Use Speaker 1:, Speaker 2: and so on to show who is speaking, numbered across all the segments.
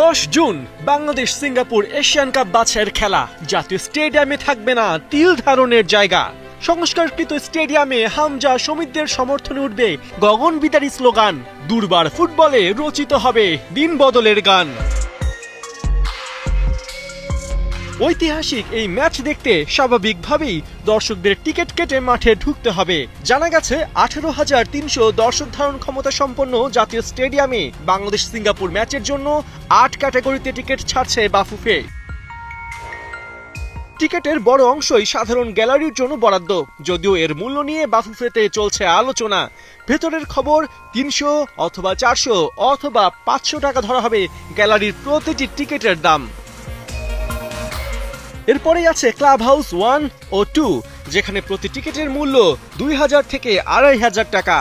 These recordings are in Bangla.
Speaker 1: দশ June, Bangladesh Singapore Asian cup বাছাইয়ের খেলা। জাতীয় স্টেডিয়ামে থাকবে না তিল ধারণের জায়গা। সংস্কারকৃত স্টেডিয়ামে হামজা সমিতদের সমর্থনে উঠবে গগন বিদারী স্লোগান। দুর্বার ফুটবলে রচিত হবে দিন বদলের গান। ঐতিহাসিক এই ম্যাচ দেখতে স্বাভাবিকভাবেই দর্শকদের টিকিট কেটে মাঠে ঢুকতে হবে। জানা গেছে, আঠেরো হাজার তিনশো দর্শক ধারণ ক্ষমতা সম্পন্ন জাতীয় স্টেডিয়ামে বাংলাদেশ সিঙ্গাপুর ম্যাচের জন্য আট ক্যাটাগরিতে টিকিট ছাড়ছে বাফুফে। টিকেটের বড় অংশই সাধারণ গ্যালারির জন্য বরাদ্দ। যদিও এর মূল্য নিয়ে বাফুফেতে চলছে আলোচনা। ভেতরের খবর, তিনশো অথবা চারশো অথবা পাঁচশো টাকা ধরা হবে গ্যালারির প্রতিটি টিকিটের দাম। এরপরেই আছে ক্লাব হাউস ওয়ান ও টু যেখানে প্রতি টিকিটের মূল্য দুই হাজার থেকে আড়াই হাজার টাকা।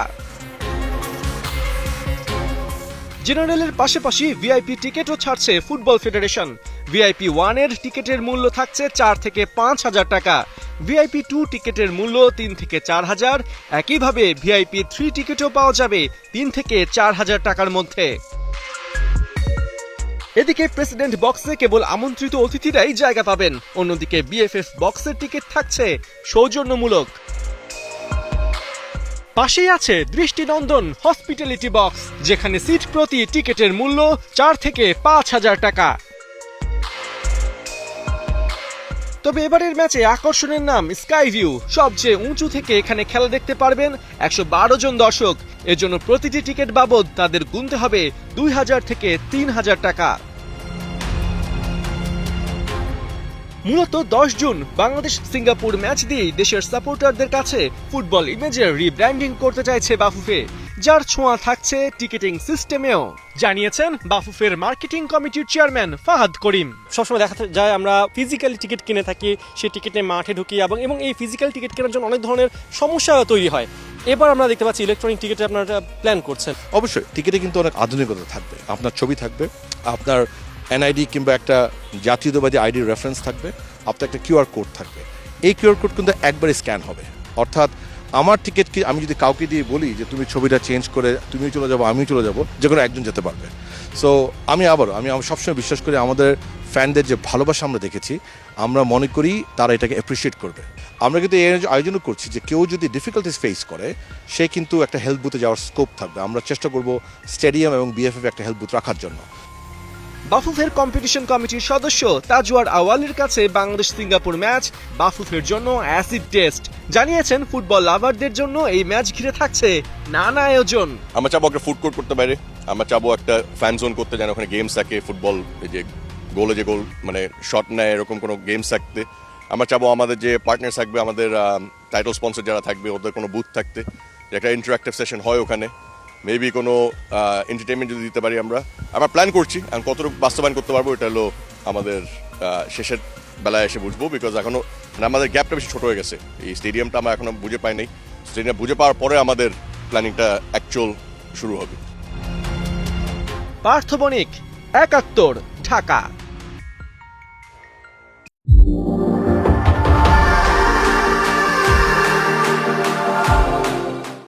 Speaker 1: জেনারেলের পাশাপাশি ভিআইপি টিকিটও ছাড়ছে ফুটবল ফেডারেশন ভিআইপি ওয়ানের টিকিটের মূল্য থাকছে চার থেকে পাঁচ হাজার টাকা। ভিআইপি টু টিকিটের মূল্য তিন থেকে চার হাজার। একইভাবে ভিআইপি থ্রি টিকিটও পাওয়া যাবে তিন থেকে চার হাজার টাকার মধ্যে। এদিকে প্রেসিডেন্ট বক্সে কেবল আমন্ত্রিত অতিথিরাই জায়গা পাবেন। অন্যদিকে বিএফএফ বক্সের টিকিট থাকছে সৌজন্যমূলক। পাশেই আছে দৃষ্টিনন্দন হসপিটালিটি বক্স যেখানে সিট প্রতি টিকিটের মূল্য চার থেকে পাঁচ হাজার টাকা। তবে এবারের ম্যাচে আকর্ষণের নাম স্কাই ভিউ সবচেয়ে উঁচু থেকে এখানে খেলা দেখতে পারবেন একশো বারো জন দর্শক। এজন্য প্রতিটি টিকিট বাবদ তাদের গুনতে হবে দুই হাজার থেকে তিন হাজার টাকা। মূলত দশ জুন বাংলাদেশ সিঙ্গাপুর ম্যাচ দিয়েই দেশের সাপোর্টারদের কাছে ফুটবল ইমেজের রিব্র্যান্ডিং করতে চাইছে বাফুফে যার ছোঁয়া থাকছে টিকিটিং সিস্টেমেও জানিয়েছেন বাফুফের মার্কেটিং কমিটির চেয়ারম্যান ফাহাদ করিম।
Speaker 2: সবসময় দেখা যায় আমরা ফিজিক্যালি টিকিট কিনে থাকি সেই টিকিটে মাঠে ঢুকি এবং এবং এই ফিজিক্যাল টিকিট কেনার জন্য অনেক ধরনের সমস্যা তৈরি হয়। এবার আমরা দেখতে পাচ্ছি ইলেকট্রনিক টিকিটে আপনারা প্ল্যান করছেন।
Speaker 3: অবশ্যই টিকিটে কিন্তু অনেক আধুনিকতা থাকবে। আপনার ছবি থাকবে আপনার এনআইডি কিংবা একটা জাতীয়তাবাদী আইডির রেফারেন্স থাকবে, আপনার একটা কিউআর কোড থাকবে। এই কিউআর কোড কিন্তু একবারে স্ক্যান হবে। অর্থাৎ আমার টিকিট কি আমি যদি কাউকে দিয়ে বলি যে তুমি ছবিটা চেঞ্জ করে, তুমিও চলে যাব, আমিও চলে যাব, যে কোনো একজন যেতে পারবে। সো আমি আবারও, আমি সবসময় বিশ্বাস করি আমাদের ফ্যানদের যে ভালোবাসা আমরা দেখেছি, আমরা মনে করি তারা এটাকে অ্যাপ্রিসিয়েট করবে। আমরা কিন্তু এই আয়োজনও করছি যে কেউ যদি ডিফিকাল্টিস ফেস করে, সে কিন্তু একটা হেলথ বুথে যাওয়ার স্কোপ থাকবে। আমরা চেষ্টা করব স্টেডিয়াম এবং বিএফএফ একটা হেল্প বুথ রাখার জন্য।
Speaker 1: বাফুফের কম্পিটিশন কমিটির সদস্য তাজওয়ার আওয়ালের কাছে বাংলাদেশ সিঙ্গাপুর ম্যাচ বাফুফের জন্য অ্যাসিড টেস্ট জানিয়েছেন ফুটবল লাভারদের জন্য এই ম্যাচ ঘিরে থাকছে নানা আয়োজন।
Speaker 4: আমরা চাবো একটা ফুড কোর্ট করতে পারে আমরা চাবো একটা ফ্যান জোন করতে যেন ওখানে গেমস থাকে ফুটবল যে গোলে যে গোল মানে শট নেয় এরকম কোনো গেমস থাকতে। আমরা চাবো আমাদের যে পার্টনার থাকবে, আমাদের টাইটেল স্পন্সর যারা থাকবে, ওদের কোনো বুথ থাকতে। একটা ইন্টারাক্টিভ সেশন হয় ওখানে। মেবি কোনো এন্টারটেনমেন্ট যদি দিতে পারি আমরা। আমরা প্ল্যান করছি আর কতটুকু বাস্তবায়ন করতে পারব এটা হলো আমাদের শেষের বেলায় এসে বুঝব বিকজ এখনও মানে আমাদের গ্যাপটা বেশি ছোটো হয়ে গেছে। এই স্টেডিয়ামটা আমরা এখনও বুঝে পাই নাই। স্টেডিয়াম বুঝে পাওয়ার পরে আমাদের প্ল্যানিংটা অ্যাকচুয়াল শুরু হবে।
Speaker 1: পার্থ বণিক, একাত্তর, ঢাকা।